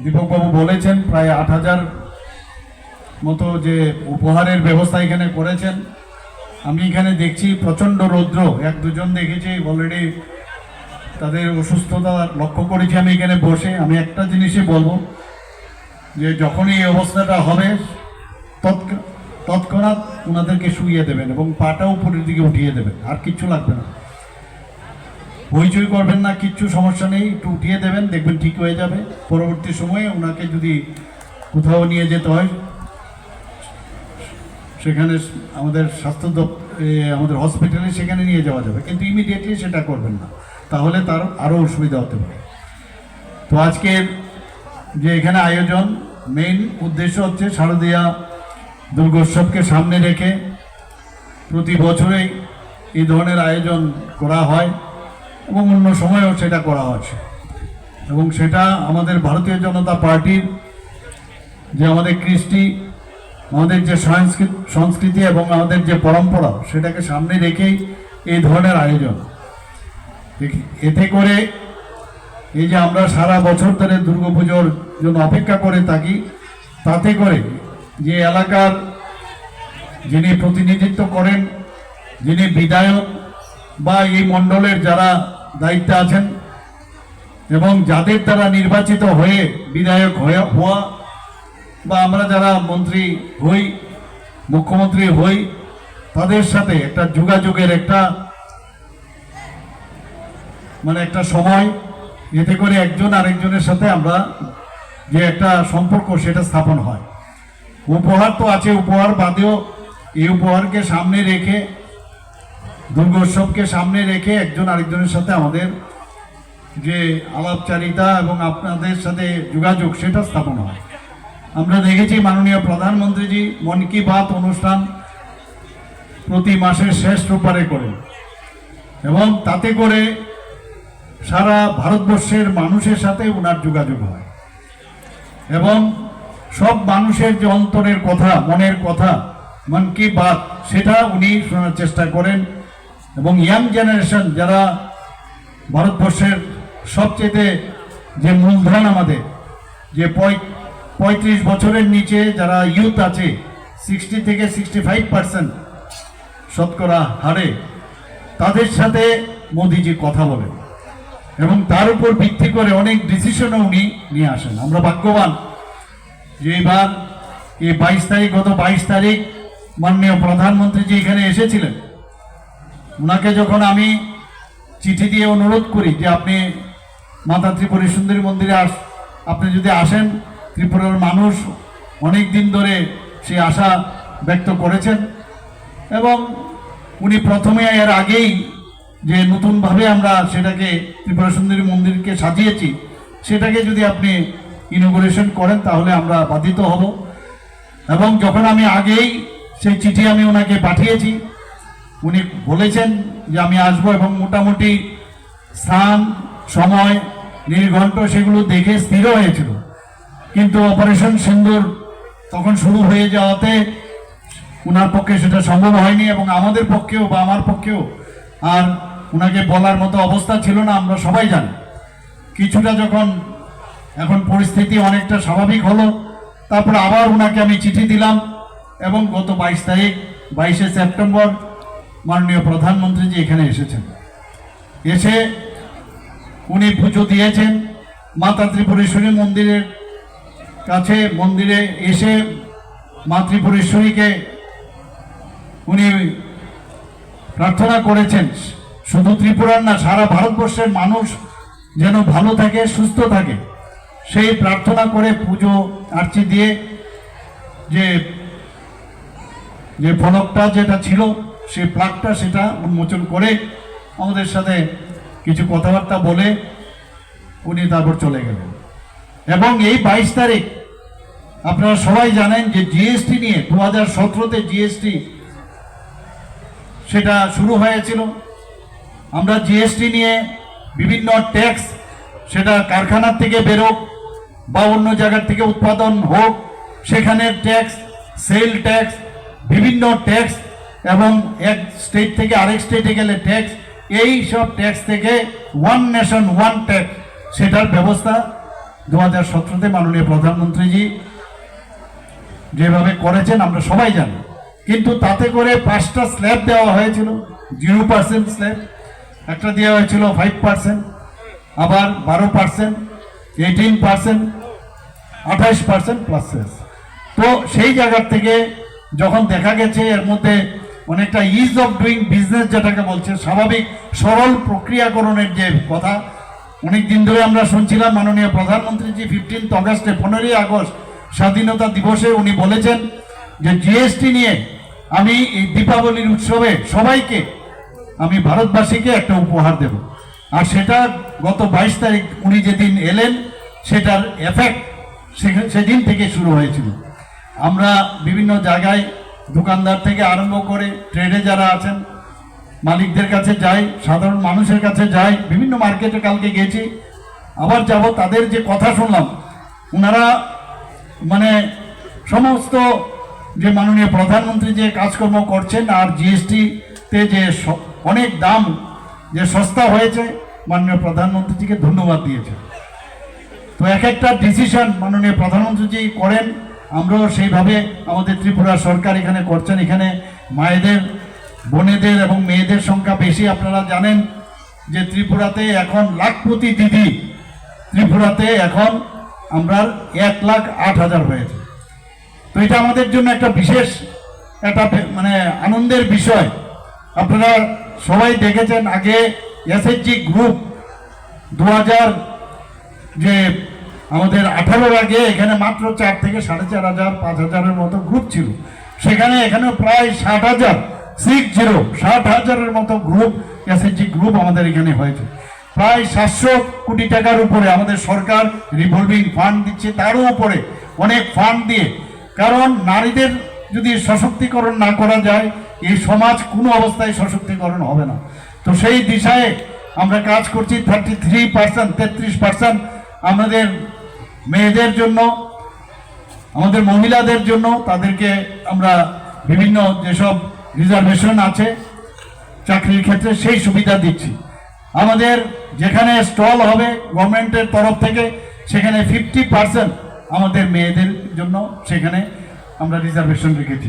দীপকবাবু বলেছেন, প্রায় আট হাজার মতো যে উপহারের ব্যবস্থা এখানে করেছেন। আমি এখানে দেখছি প্রচণ্ড রৌদ্র, এক দুজন দেখেছি অলরেডি তাদের অসুস্থতা লক্ষ্য করেছি আমি এখানে বসে। আমি একটা জিনিসই বলব, যে যখনই এই অবস্থাটা হবে, তৎক- তৎক্ষণাৎ ওনাদেরকে শুইয়ে দেবেন এবং পাটা উপরের দিকে উঠিয়ে দেবেন, আর কিচ্ছু লাগবে না। হইচই করবেন না, কিচ্ছু সমস্যা নেই, একটু উঠিয়ে দেবেন, দেখবেন ঠিক হয়ে যাবে। পরবর্তী সময়ে ওনাকে যদি কোথাও নিয়ে যেতে হয়, সেখানে আমাদের স্বাস্থ্য আমাদের হসপিটালে সেখানে নিয়ে যাওয়া যাবে। কিন্তু ইমিডিয়েটলি সেটা করবেন না। তাহলে তার আরও অসুবিধা হতে পারে। তো আজকের যে এখানে আয়োজন মেইন উদ্দেশ্য হচ্ছে শারদীয়া দুর্গোৎসবকে সামনে রেখে প্রতি বছরেই এই ধরনের আয়োজন করা হয়। এবং অন্য সময়েও সেটা করা হচ্ছে। এবং সেটা আমাদের ভারতীয় জনতা পার্টির যে আমাদের কৃষ্টি, আমাদের যে সংস্কৃতি সংস্কৃতি এবং আমাদের যে পরম্পরা, সেটাকে সামনে রেখেই এই ধরনের আয়োজন। এতে করে এই যে আমরা সারা বছর ধরে দুর্গাপুজোর জন্য অপেক্ষা করে থাকি, তাতে করে যে এলাকার যিনি প্রতিনিধিত্ব করেন, যিনি বিধায়ক বা এই মণ্ডলের যারা দায়িত্বে আছেন এবং যাদের দ্বারা নির্বাচিত হয়ে বিধায়ক হয়ে হওয়া বা আমরা যারা মন্ত্রী হই, মুখ্যমন্ত্রী হই, তাদের সাথে একটা যোগাযোগের একটা মানে একটা সময়, এতে করে একজন আরেকজনের সাথে আমরা যে একটা সম্পর্ক সেটা স্থাপন হয়। উপহার তো আছে, উপহার বাদেও এই উপহারকে সামনে রেখে দুর্গোৎসবকে সামনে রেখে একজন আরেকজনের সাথে আমাদের যে আলাপচারিতা এবং আপনাদের সাথে যোগাযোগ, সেটা স্থাপন হয়। আমরা দেখেছি মাননীয় প্রধানমন্ত্রীজি মন কি বাত অনুষ্ঠান প্রতি মাসের শেষ রোববারে করেন এবং তাতে করে সারা ভারতবর্ষের মানুষের সাথে ওনার যোগাযোগ হয়। এবং সব মানুষের যে অন্তরের কথা, মনের কথা, মন কি বাত, সেটা উনি শোনার চেষ্টা করেন। এবং ইয়াং জেনারেশন যারা ভারতবর্ষের সবচেয়ে যে মূলধন আমাদের, যে পঁয়- পঁয়ত্রিশ বছরের নিচে যারা ইউথ আছে সিক্সটি থেকে সিক্সটি ফাইভ পার্সেন্ট শতকরা হারে, তাদের সাথে মোদিজি কথা বলেন এবং তার উপর ভিত্তি করে অনেক ডিসিশনও উনি নিয়ে আসেন। আমরা ভাগ্যবান যে এবার এই বাইশ তারিখ, গত বাইশ তারিখ মাননীয় প্রধানমন্ত্রী যে এখানে এসেছিলেন। ওনাকে যখন আমি চিঠি দিয়ে অনুরোধ করি যে আপনি মাতা ত্রিপুরী সুন্দরী মন্দিরে আস, আপনি যদি আসেন, ত্রিপুরার মানুষ অনেক দিন ধরে সেই আশা ব্যক্ত করেছেন এবং উনি প্রথমে এর আগেই যে নতুনভাবে আমরা সেটাকে ত্রিপুরা সুন্দরী মন্দিরকে সাজিয়েছি, সেটাকে যদি আপনি ইনোগ্রেশন করেন তাহলে আমরা বাধিত হব। এবং যখন আমি আগেই সেই চিঠি আমি ওনাকে পাঠিয়েছি উনি বলেছেন যে আমি আসব এবং মোটামুটি স্থান, সময়, নির্ঘণ্ট সেগুলো দেখে স্থির হয়েছিল। কিন্তু অপারেশন সিন্দুর তখন শুরু হয়ে যাওয়াতে ওনার পক্ষে সেটা সম্ভব হয়নি এবং আমাদের পক্ষেও বা আমার পক্ষেও আর ওনাকে বলার মতো অবস্থা ছিল না, আমরা সবাই জানি। কিছুটা যখন এখন পরিস্থিতি অনেকটা স্বাভাবিক হলো, তারপর আবার ওনাকে আমি চিঠি দিলাম এবং গত বাইশ তারিখ, বাইশে সেপ্টেম্বর মাননীয় প্রধানমন্ত্রীজি এখানে এসেছেন। এসে উনি পুজো দিয়েছেন মাতা ত্রিপুরেশ্বরী মন্দিরের কাছে। মন্দিরে এসে মা ত্রিপুরেশ্বরীকে উনি প্রার্থনা করেছেন। শুধু ত্রিপুরার না, সারা ভারতবর্ষের মানুষ যেন ভালো থাকে, সুস্থ থাকে, সেই প্রার্থনা করে পুজো আর্চি দিয়ে যে যে ফলকটা যেটা ছিল সেই প্লাগটা সেটা উন্মোচন করে আমাদের সাথে কিছু কথাবার্তা বলে উনি তারপর চলে গেলেন। এবং এই বাইশ তারিখ, আপনারা সবাই জানেন যে জিএসটি নিয়ে দু হাজার সতেরোতে জিএসটি সেটা শুরু হয়েছিল। আমরা জিএসটি নিয়ে বিভিন্ন ট্যাক্স সেটা কারখানার থেকে বেরোক বা অন্য জায়গার থেকে উৎপাদন হোক সেখানে ট্যাক্স সেল ট্যাক্স বিভিন্ন ট্যাক্স এবং এক স্টেট থেকে আরেক স্টেটে গেলে ট্যাক্স এই সব ট্যাক্স থেকে ওয়ান নেশন ওয়ান ট্যাক্স সেটার ব্যবস্থা দু হাজার সতেরোতে মাননীয় প্রধানমন্ত্রীজি যেভাবে করেছেন, আমরা সবাই জানি। কিন্তু তাতে করে পাঁচটা স্ল্যাব দেওয়া হয়েছিল জিরো পার্সেন্ট স্ল্যাব একটা দেওয়া হয়েছিল ফাইভ পার্সেন্ট আবার বারো পার্সেন্ট এইটিন পার্সেন্ট আঠাইশ পার্সেন্ট প্লাস তো সেই জায়গার থেকে যখন দেখা গেছে, এর মধ্যে অনেকটা ইজ অফ ডুইং বিজনেস যেটাকে বলছে, স্বাভাবিক, সরল প্রক্রিয়াকরণের যে কথা। অনেক দিন ধরে আমরা শুনছিলাম মাননীয় প্রধানমন্ত্রীজি ফিফটিন্থ অগস্টে পনেরোই আগস্ট স্বাধীনতা দিবসে উনি বলেছেন যে জিএসটি নিয়ে আমি এই দীপাবলির উৎসবে সবাইকে, আমি ভারতবাসীকে একটা উপহার দেব। আর সেটা গত বাইশ তারিখ উনি যেদিন এলেন, সেটার এফেক্ট সেদিন থেকে শুরু হয়েছিল। আমরা বিভিন্ন জায়গায় দোকানদার থেকে আরম্ভ করে ট্রেডে যারা আছেন, মালিকদের কাছে যাই, সাধারণ মানুষের কাছে যাই, বিভিন্ন মার্কেটে কালকে গেছি। আবার যাব, তাদের যে কথা শুনলাম ওনারা মানে সমস্ত যে মাননীয় প্রধানমন্ত্রী যে কাজকর্ম করছেন, আর জিএসটিতে যে অনেক দাম যে সস্তা হয়েছে, মাননীয় প্রধানমন্ত্রীজিকে ধন্যবাদ দিয়েছে। তো এক একটা ডিসিশন মাননীয় প্রধানমন্ত্রীজি করেন। আমরাও সেইভাবে আমাদের ত্রিপুরা সরকার এখানে করছেন। এখানে মায়েদের, বোনেদের এবং মেয়েদের সংখ্যা বেশি। আপনারা জানেন যে ত্রিপুরাতে এখন লাখপতি দিদি। ত্রিপুরাতে এখন আমরা এক লাখ আট হাজার হয়েছে। তো এটা আমাদের জন্য একটা বিশেষ একটা মানে আনন্দের বিষয়। আপনারা সবাই দেখেছেন আগে এসএইচজি গ্রুপ দু হাজার যে আমাদের আঠারোর আগে এখানে মাত্র চার থেকে সাড়ে চার হাজার, পাঁচ হাজারের মতো গ্রুপ ছিল। সেখানে এখানে প্রায় ষাট হাজার সিক্স জিরো ষাট হাজারের মতো গ্রুপ এসএসজি গ্রুপ আমাদের এখানে হয়েছে। প্রায় সাতশো কোটি টাকার উপরে আমাদের সরকার রিভলভিং ফান্ড দিচ্ছে, তারও উপরে অনেক ফান্ড দিয়ে। কারণ নারীদের যদি সশক্তিকরণ না করা যায়, এই সমাজ কোনো অবস্থায় সশক্তিকরণ হবে না। তো সেই দিশায় আমরা কাজ করছি থার্টি থ্রি পার্সেন্ট তেত্রিশ পার্সেন্ট আমাদের মেয়েদের জন্য, আমাদের মহিলাদের জন্য, তাদেরকে আমরা বিভিন্ন যেসব রিজার্ভেশন আছে, চাকরির ক্ষেত্রে সেই সুবিধা দিচ্ছি। আমাদের যেখানে স্টল হবে গভর্নমেন্টের তরফ থেকে, সেখানে ফিফটি পার্সেন্ট আমাদের মেয়েদের জন্য সেখানে আমরা রিজার্ভেশন রেখেছি।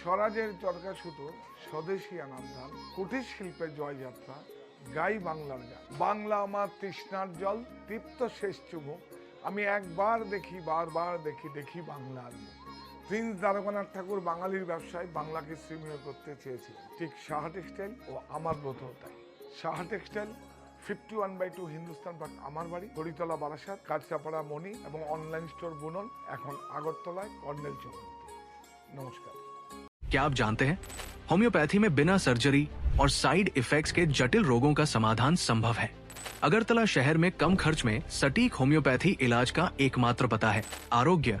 স্বরাজের চরকা ছুটো স্বদেশী আনান্দান কুটির শিল্পের জয়যাত্রা, গাই বাংলার গান। বাংলা আমার তৃষ্ণার জল, তৃপ্ত শেষ চুমুক আমি একবার দেখি, বারবার দেখি দেখি বাংলার প্রিন্স দ্বারকানাথ ঠাকুর বাঙালির ব্যবসায় বাংলাকে শ্রীমীয় করতে চেয়েছিলেন। ঠিক সাহা টেক্সটাইল ও আমার ব্রত তাই। Saha textile fifty one by two Hindustan park, আমার বাড়ি, হরিতলা বারাসাত, কাঁচরাপাড়া মণি এবং অনলাইন স্টোর বুনন, এখন আগরতলায় কর্নেল চৌমুহী নমস্কার। क्या आप जानते हैं? होम्योपैथी में बिना सर्जरी और साइड इफेक्ट्स के जटिल रोगों का समाधान संभव है। अगरतला शहर में कम खर्च में सटीक होम्योपैथी इलाज का एकमात्र पता है। Arogya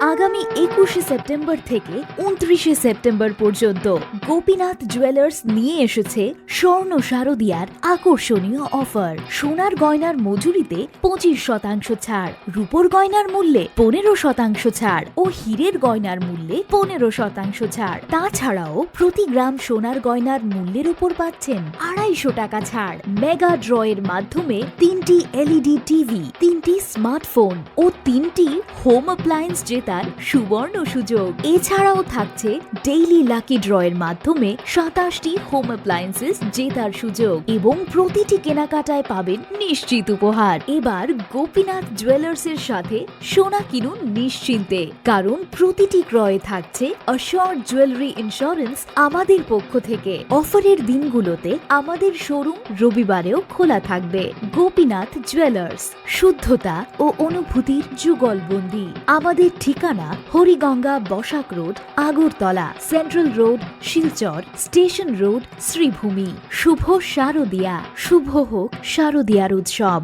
আগামী একুশে সেপ্টেম্বর থেকে উনত্রিশে সেপ্টেম্বর পর্যন্ত গোপীনাথ জুয়েলার্স নিয়ে এসেছে স্বর্ণ শারদিয়ার আকর্ষণীয় অফার সোনার গয়নার মজুরিতে পঁচিশ শতাংশ ছাড়, রূপোর গয়নার মূল্যে পনেরো শতাংশ ছাড় ও হীরের গয়নার মূল্যে পনেরো শতাংশ ছাড়। তাছাড়াও প্রতি গ্রাম সোনার গয়নার মূল্যের উপর পাচ্ছেন আড়াইশো টাকা ছাড়। মেগা ড্রয়ের মাধ্যমে তিনটি এলইডি টিভি তিনটি স্মার্টফোন ও তিনটি হোম অ্যাপ্লায়েন্স জেতার সুবর্ণ সুযোগ। এছাড়াও থাকছে ডেইলি লাকি ড্রয়ের মাধ্যমে সাতাশটি হোম অ্যাপ্লায়েন্সেস জেতার সুযোগ এবং প্রতিটি কেনাকাটায় পাবেন নিশ্চিত উপহার। এবার গোপীনাথ জুয়েলার্সের সাথে সোনা কিনুন নিশ্চিন্তে। কারণ প্রতিটি ক্রয়ে থাকছে অশোর জুয়েলারি ইন্স্যুরেন্স আমাদের পক্ষ থেকে। অফারের দিনগুলোতে আমাদের শোরুম রবিবারেও খোলা থাকবে। গোপীনাথ জুয়েলার্স শুদ্ধতা ও অনুভূতির যুগলবন্দি। আমাদের ঠিকানা Hariganga Basak road, Agartala, central road, Silchar, station road, Sreebhumi. শুভ শারদিয়া। শুভ হোক শারদিয়ার উৎসব।